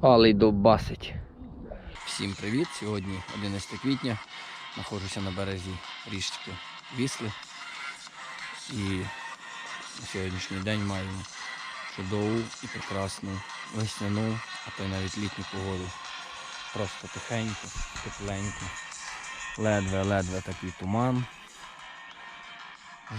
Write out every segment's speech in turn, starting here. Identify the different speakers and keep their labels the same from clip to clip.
Speaker 1: Але й добасить. Всім привіт! Сьогодні 11 квітня. Знаходжуся на березі річки Вісли. І на сьогоднішній день маємо чудову і прекрасну весняну, а то й навіть літню погоду. Просто тихенько, тепленько. Ледве-ледве такий туман.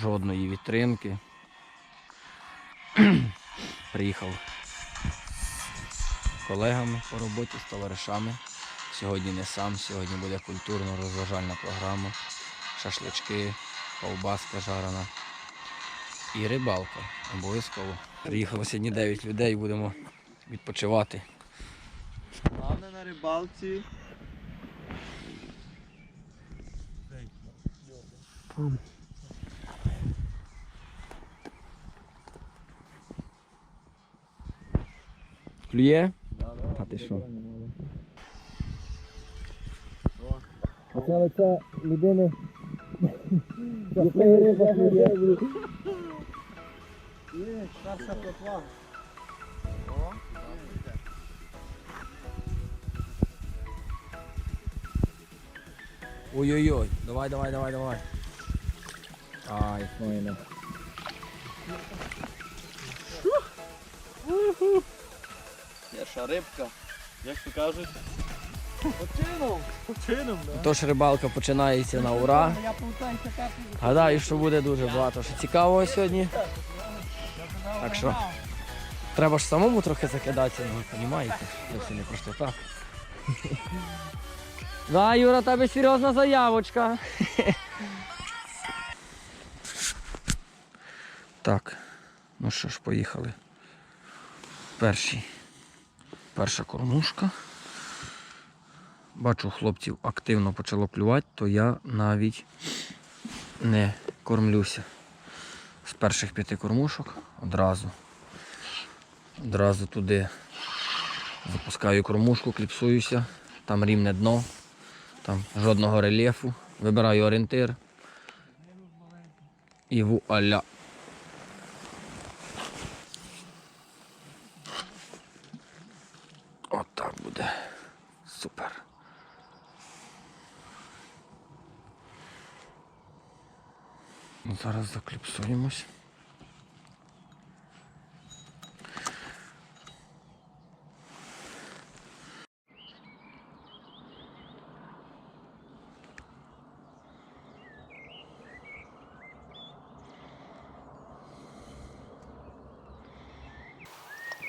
Speaker 1: Жодної вітринки. Приїхав колегами по роботі, з товаришами. Сьогодні не сам, сьогодні буде культурно-розважальна програма, шашлички, ковбаска жарена і рибалка. Обов'язково. Приїхало сьогодні 9 людей, будемо відпочивати.
Speaker 2: Головне на рибалці.
Speaker 1: Клює? Ти що? Оце лице людини. риба клює.
Speaker 2: Є, перша плотва.
Speaker 1: Ой-ой-ой, давай, давай, давай, давай. Ай, файно.
Speaker 2: Перша рибка. Як то кажуть? Почином. Почином, да.
Speaker 1: Тож рибалка починається на ура. Гадаю, що буде дуже багато що цікавого сьогодні. Так що треба ж самому трохи закидатися, ну ви розумієте, це все не просто так. Да, Юра, тебе серйозна заявочка. Так, ну що ж, поїхали. Перший. Перша кормушка. Бачу, хлопців активно почало клювати, то я навіть не кормлюся. З перших п'яти кормушок одразу. Одразу туди запускаю кормушку, кліпсуюся, там рівне дно, там жодного рельєфу. Вибираю орієнтир. І вуаля. От так буде. Супер. Ну, Зараз закліпсуємось.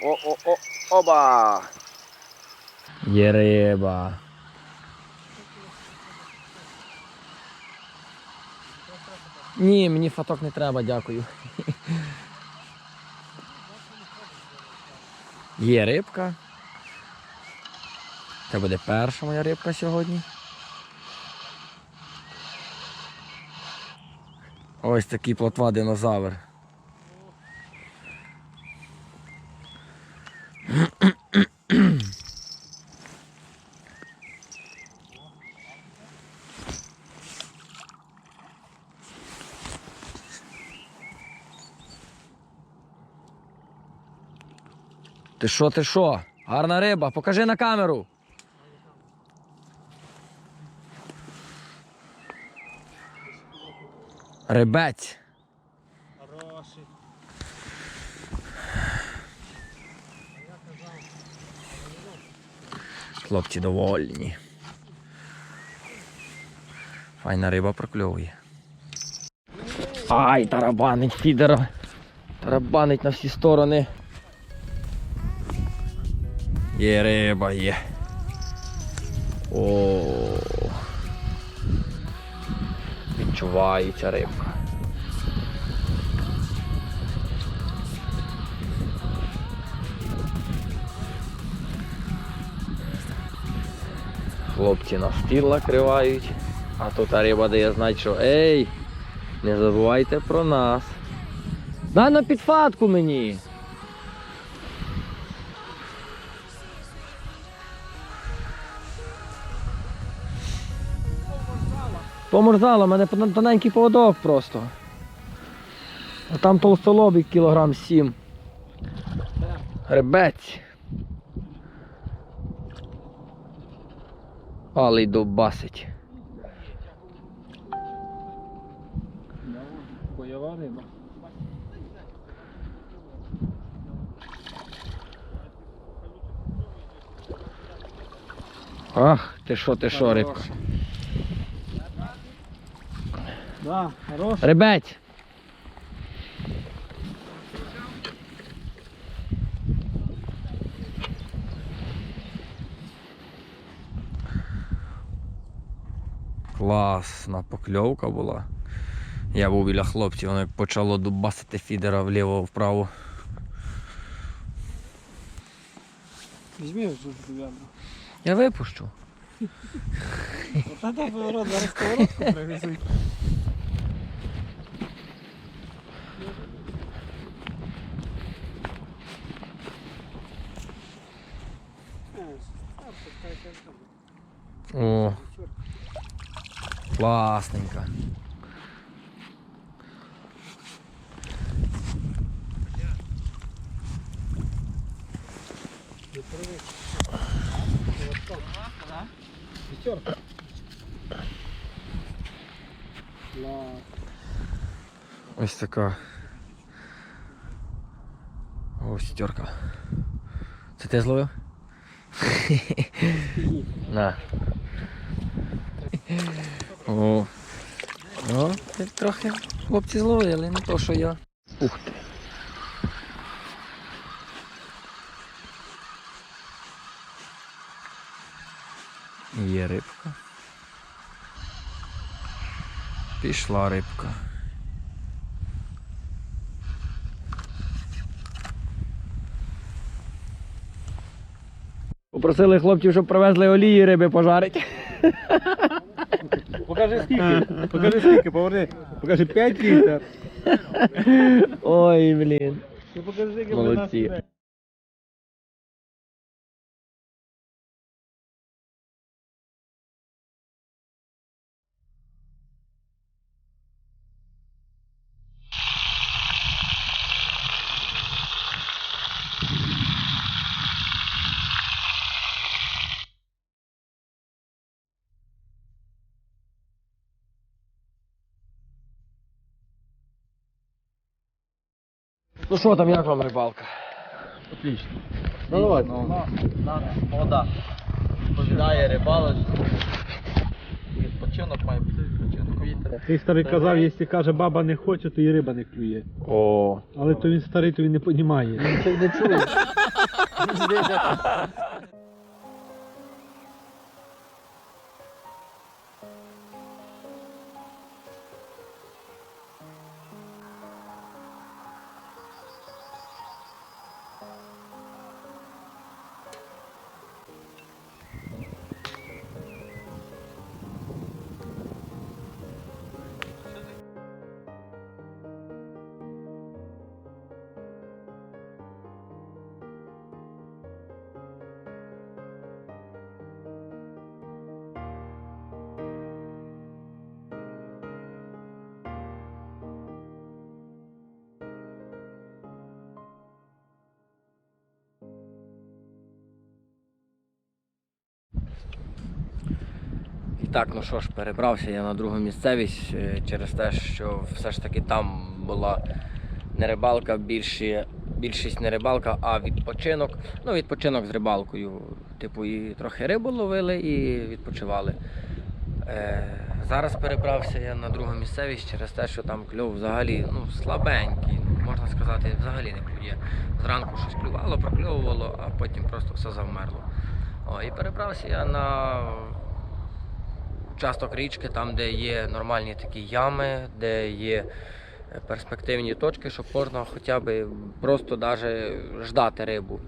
Speaker 2: О-о-о, оба!
Speaker 1: Є риба. Ні, мені фоток не треба, дякую. Є рибка. Це буде перша моя рибка сьогодні. Ось такий плотва динозавр. Ти що, ти що? Гарна риба, покажи на камеру. Рибець.
Speaker 2: Хороший.
Speaker 1: Хлопці довольні. Файна риба прокльовує. Ай, тарабанить фідера. Тарабанить на всі сторони. Є риба, є. О. Відчувається рибка. Хлопці на стіл накривають, а тут риба дає знати, що ей, не забувайте про нас. Дай на підфатку мені. Поморзала, в мене тоненький поводок просто. А там толстолобик кілограм сім. Ребець. Але й добасить.
Speaker 2: Бойова риба.
Speaker 1: Ах, ти що, ти що, рибка.
Speaker 2: Да, хорош.
Speaker 1: Ребять! Класна покльовка була. Я був біля хлопців, воно почало дубасити фідера вліво-вправо.
Speaker 2: Візьми вже дев'ятку.
Speaker 1: Я випущу.
Speaker 2: Та та поворот, зараз сковородку привезуть.
Speaker 1: Класненько. Ось така. Ось стерка. Це ти зловив? На. О. О, трохи хлопці зловили, не то що я. Ух ти. Є рибка. Пішла рибка. Попросили хлопців, щоб привезли олії риби пожарити.
Speaker 2: Покажи скільки. Покажи скільки, поверни. Покажи 5 літрів.
Speaker 1: Ой, блін.
Speaker 2: Ну покажи, скільки
Speaker 1: Молодці. Ну що там, як вам рибалка?
Speaker 2: Отлично.
Speaker 1: Ну, давай.
Speaker 2: Вода. Відповідає рибалочку. Відпочинок має бути відпочинок. Вітер.
Speaker 3: Ти старий казав, якщо каже баба не хоче, то і риба не клює.
Speaker 1: О.
Speaker 3: Але то він старий, то він не розуміє.
Speaker 1: це не чуєш? І так, ну що ж, перебрався я на другу місцевість е, через те, що все ж таки там була не рибалка, більші, більшість не рибалка, а відпочинок. Ну, відпочинок з рибалкою. Типу, і трохи рибу ловили і відпочивали. Е, зараз перебрався я на другу місцевість через те, що там кльов взагалі ну, слабенький, можна сказати, взагалі не клює. Зранку щось клювало, прокльовувало, а потім просто все завмерло. О, і перебрався я на участок річки, там, де є нормальні такі ями, де є е, перспективні точки, щоб можна хоча б просто даже ждати рибу.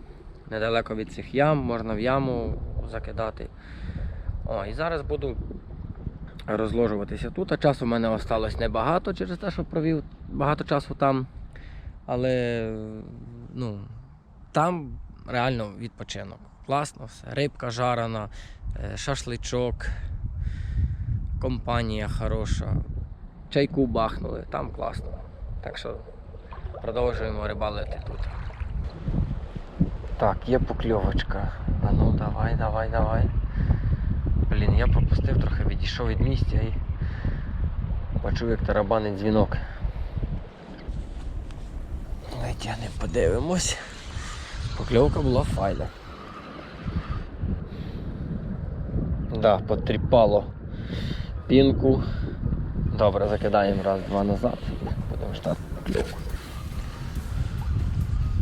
Speaker 1: Недалеко від цих ям, можна в яму закидати. О, і зараз буду розложуватися тут. А часу в мене осталось небагато через те, що провів багато часу там. Але ну, там реально відпочинок. Класно все. Рибка жарена, е, шашличок, компанія хороша. Чайку бахнули, там класно. Так що продовжуємо рибалити тут. Так, є покльовочка. А ну давай, давай, давай. Блін, я пропустив трохи, відійшов від місця і почув, як тарабанить дзвінок. Витягнемо, подивимось. Покльовка була файна. Да, потріпало пінку. Добре, закидаємо раз-два назад. Будемо ждати покльовку.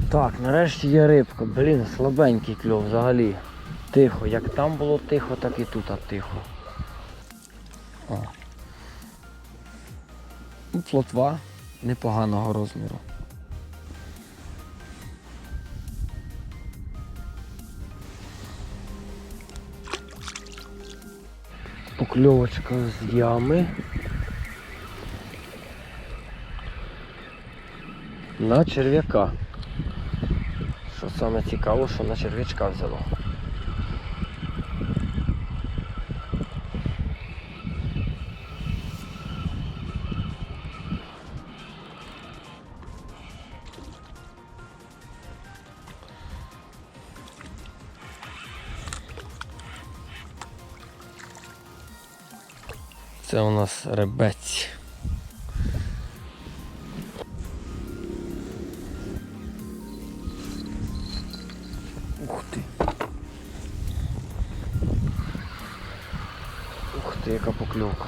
Speaker 1: Так, нарешті є рибка. Блін, слабенький кльов взагалі. Тихо. Як там було тихо, так і тут тихо. О. Ну, Плотва непоганого розміру. Покльовочка з ями. На черв'яка. Що саме цікаво, що на черв'ячка взяло. Це у нас ребець. Ух ти. Ух ти, яка покльовка.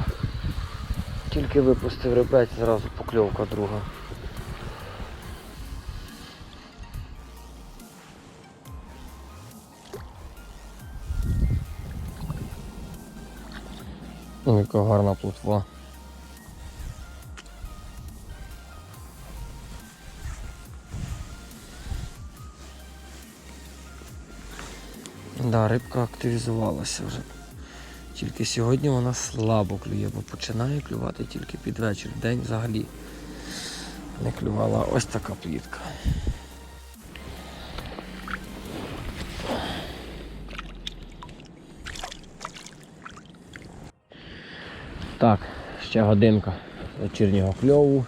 Speaker 1: Тільки випустив ребець, зразу покльовка друга. Ну, яка гарна плотва. Да, рибка активізувалася вже. Тільки сьогодні вона слабо клює, бо починає клювати тільки під вечір. День взагалі не клювала ось така плітка. Так, ще годинка вечірнього кльову,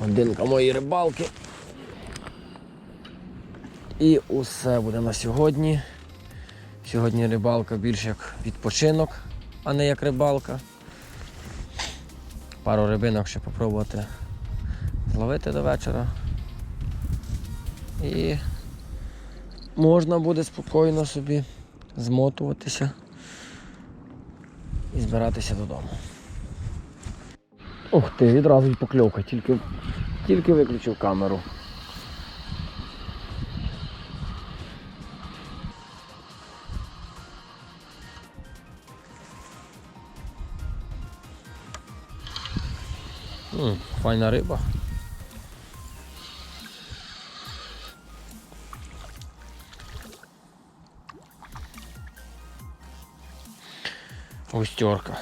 Speaker 1: годинка моєї рибалки. І усе буде на сьогодні. Сьогодні рибалка більш як відпочинок, а не як рибалка. Пару рибинок ще попробувати зловити до вечора. І можна буде спокійно собі змотуватися і збиратися додому. Ух ти, відразу й покльовка, тільки, тільки виключив камеру. М, файна риба. Густерка.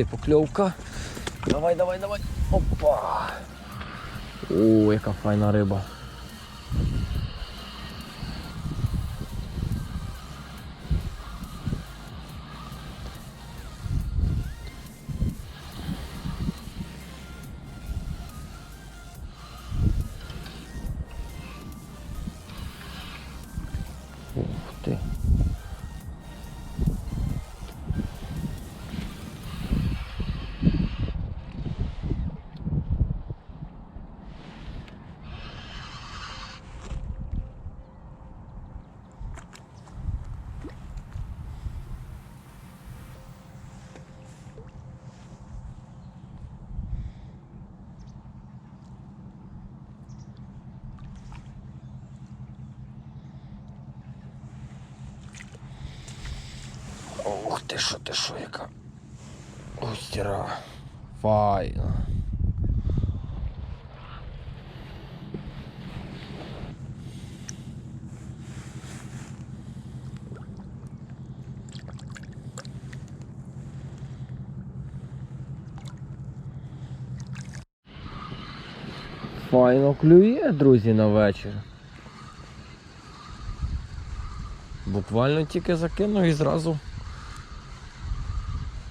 Speaker 1: Ти, покльовка. Давай, давай, давай. Опа. О, яка файна риба. Ти, що ти, що яка. Густіра. Файна. Файно клює, друзі, на вечір. Буквально тільки закинув і зразу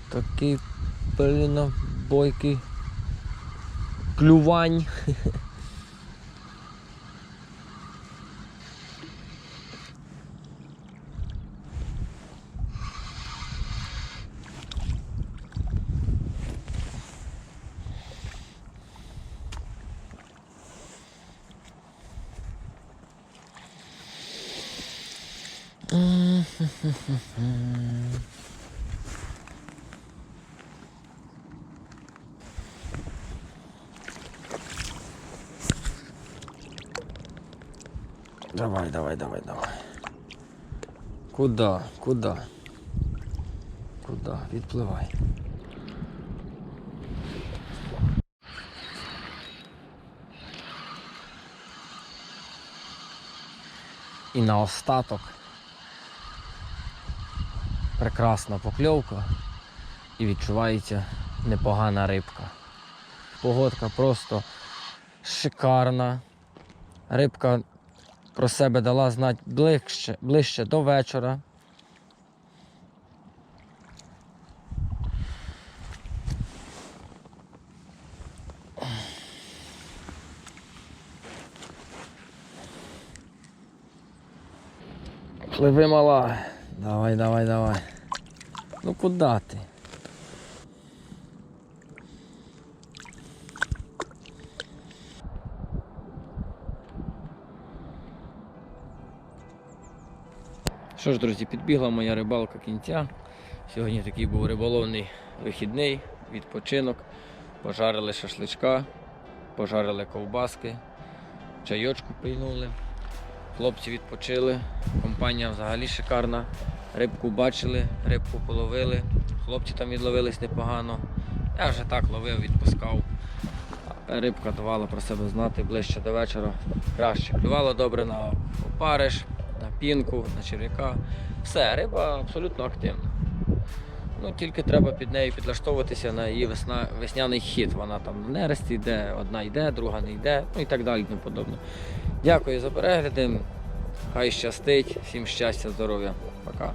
Speaker 1: Такий блін, бойкий клювань. Давай, давай, давай, давай. Куда? Куда? Куда? Відпливай. І наостаток прекрасна покльовка і відчувається непогана рибка. Погодка просто шикарна. Рибка про себе дала знати ближче, ближче до вечора. Пливи мала. Давай, давай, давай. Ну куди ти? Що ж, друзі, підбігла моя рибалка кінця. Сьогодні такий був риболовний вихідний, відпочинок. Пожарили шашличка, пожарили ковбаски, чайочку пийнули. Хлопці відпочили, компанія взагалі шикарна. Рибку бачили, рибку половили. Хлопці там відловились непогано. Я вже так ловив, відпускав. Рибка давала про себе знати ближче до вечора. Краще. Клювала добре на опариш, пінку, на черв'яка. Все, риба абсолютно активна. Ну, тільки треба під нею підлаштовуватися на її весна, весняний хід. Вона там в нересті йде, одна йде, друга не йде, ну і так далі. тому подобне. Дякую за перегляди. Хай щастить, всім щастя, здоров'я. Пока.